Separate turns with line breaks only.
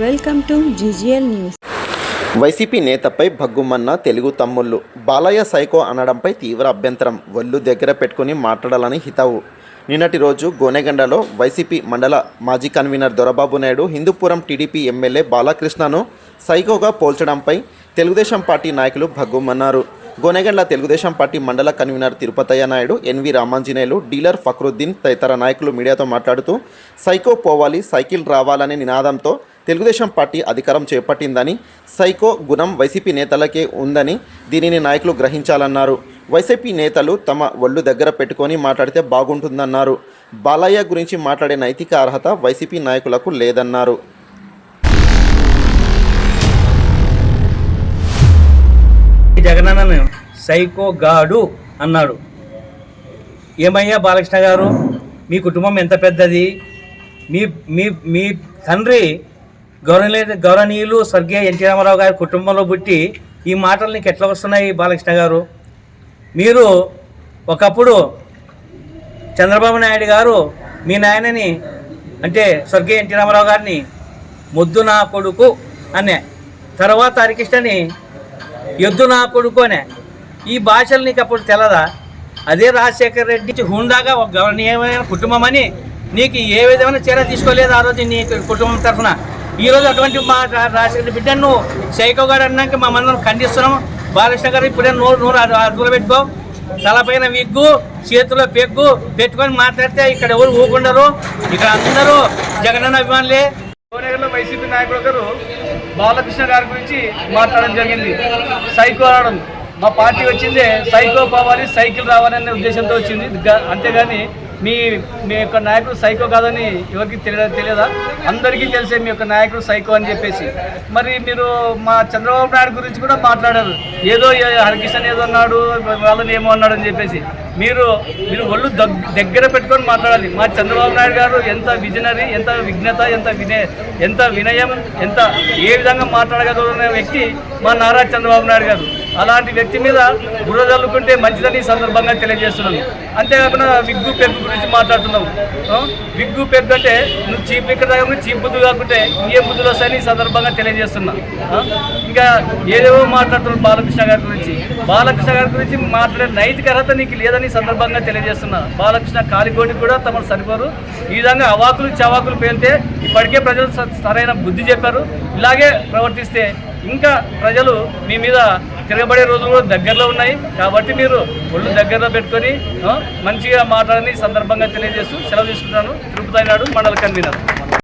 Welcome to GGL news.
YCP నేతపై భగ్గుమన్న తెలుగు తమ్ముళ్ళు. Balayya psycho అనడంపై తీవ్ర అభ్యంతరం. ఒళ్ళు దగ్గర పెట్టుకుని మాట్లాడాలని హితవు. నిన్నటి రోజు గోనెగండలో వైసీపీ మండల మాజీ convener Dorababu Naidu Hindupuram TDP MLA బాలకృష్ణను సైకోగా పోల్చడంపై తెలుగుదేశం పార్టీ నాయకులు భగ్గుమన్నారు. గోనెగండ్ల తెలుగుదేశం పార్టీ మండల convener Tirupathaiah Naidu N V Ramanjaneyulu dealer Fakruddin తదితర నాయకులు మీడియాతో మాట్లాడుతూ సైకో పోవాలి సైకిల్ రావాలనే నినాదంతో తెలుగుదేశం పార్టీ అధికారం చేపట్టిందని సైకో గుణం వైసీపీ నేతలకే ఉందని దీనిని నాయకులు గ్రహించాలన్నారు. వైసీపీ నేతలు తమ ఒళ్ళు దగ్గర పెట్టుకొని మాట్లాడితే బాగుంటుందన్నారు. బాలయ్య గురించి మాట్లాడే నైతిక అర్హత వైసీపీ నాయకులకు లేదన్నారు.
జగనన్న సైకో గాడు అన్నాడు. ఏమయ్యా బాలకృష్ణ గారు? మీ కుటుంబం ఎంత పెద్దది? మీ మీ మీ తండ్రి గౌరవనీయులు గౌరవనీయులు స్వర్గీయ ఎన్టీ రామారావు గారి కుటుంబంలో పుట్టి ఈ మాటలు నీకు ఎట్లా వస్తున్నాయి బాలకృష్ణ గారు? మీరు ఒకప్పుడు చంద్రబాబు నాయుడు గారు మీ నాయనని అంటే స్వర్గీయ ఎన్టీ రామారావు గారిని ముద్దు నా కొడుకు అనే తర్వాత హరికృష్ణని ఎద్దు నా కొడుకు అనే ఈ భాషలు నీకు అప్పుడు తెలదా? అదే రాజశేఖర రెడ్డి నుంచి హుందాగా ఒక గౌరవనీయమైన కుటుంబం అని నీకు ఏ విధమైన చర్య తీసుకోలేదు ఆ రోజు నీ కుటుంబం తరఫున. ఈరోజు అటువంటి మా రాజశేఖర బిడ్డను సైకో గారు అన్నాక మా మనం ఖండిస్తున్నాం. బాలకృష్ణ గారు ఇప్పుడే నోరు నోరు అదు- అదుపులో పెట్టుకో. తలపైన విగ్గు చేతిలో పెగ్గు పెట్టుకొని మాట్లాడితే ఇక్కడ ఎవరు ఊకుండరు ఇక్కడ అందరూ జగనన్న అభిమానులే.
భువనగర్లో వైసీపీ నాయకుడు ఒకరు బాలకృష్ణ గారి గురించి మాట్లాడడం జరిగింది. సైకో అనడం మా పార్టీ వచ్చిందే సైకో పోవాలి సైకిల్ రావాలనే ఉద్దేశంతో వచ్చింది. అంతేగాని మీ మీ యొక్క నాయకుడు సైకో కాదని ఎవరికి తెలియదు తెలియదా? అందరికీ తెలిసే మీ యొక్క నాయకుడు సైకో అని చెప్పేసి. మరి మీరు మా చంద్రబాబు నాయుడు గురించి కూడా మాట్లాడారు. ఏదో హరికిషన్ ఏదో అన్నాడు వాళ్ళని ఏమో అన్నాడు అని చెప్పేసి. మీరు మీరు ఒళ్ళు దగ్- దగ్గర పెట్టుకొని మాట్లాడాలి. మా చంద్రబాబు నాయుడు గారు ఎంత విజనరీ ఎంత విఘ్నత ఎంత వినయ ఎంత వినయం ఎంత ఏ విధంగా మాట్లాడగలిగిన వ్యక్తి మా నారా చంద్రబాబు నాయుడు గారు. అలాంటి వ్యక్తి మీద బుర్ర చల్లుకుంటే మంచిదని సందర్భంగా తెలియజేస్తున్నాను. అంతేకాకుండా విగ్గు పెగ్గు గురించి మాట్లాడుతున్నాము. విగ్గు పెగ్గు అంటే నువ్వు చీప్ ఇక్కడ దగ్గర చీప్ బుద్ధి కాకుంటే ఇంకే బుద్ధులు వస్తాయని సందర్భంగా తెలియజేస్తున్నా. ఇంకా ఏదేవో మాట్లాడుతున్నారు బాలకృష్ణ గారి గురించి. బాలకృష్ణ గారి గురించి మాట్లాడే నైతిక అర్హత నీకు లేదని సందర్భంగా తెలియజేస్తున్నా. బాలకృష్ణ కాలికోటి కూడా తమను సరిపోరు. ఈ విధంగా అవాకులు చవాకులు పేలితే ఇప్పటికే ప్రజలు స- సరైన బుద్ధి చెప్పారు. ఇలాగే ప్రవర్తిస్తే ఇంకా ప్రజలు మీ మీద తిరగబడే రోజులు కూడా దగ్గరలో ఉన్నాయి. కాబట్టి మీరు ఒళ్ళు దగ్గరలో పెట్టుకొని మంచిగా మాట్లాడని సందర్భంగా తెలియజేస్తూ సెలవు తీసుకుంటాను తిరుపతి నాయుడు మండల కన్వీనర్.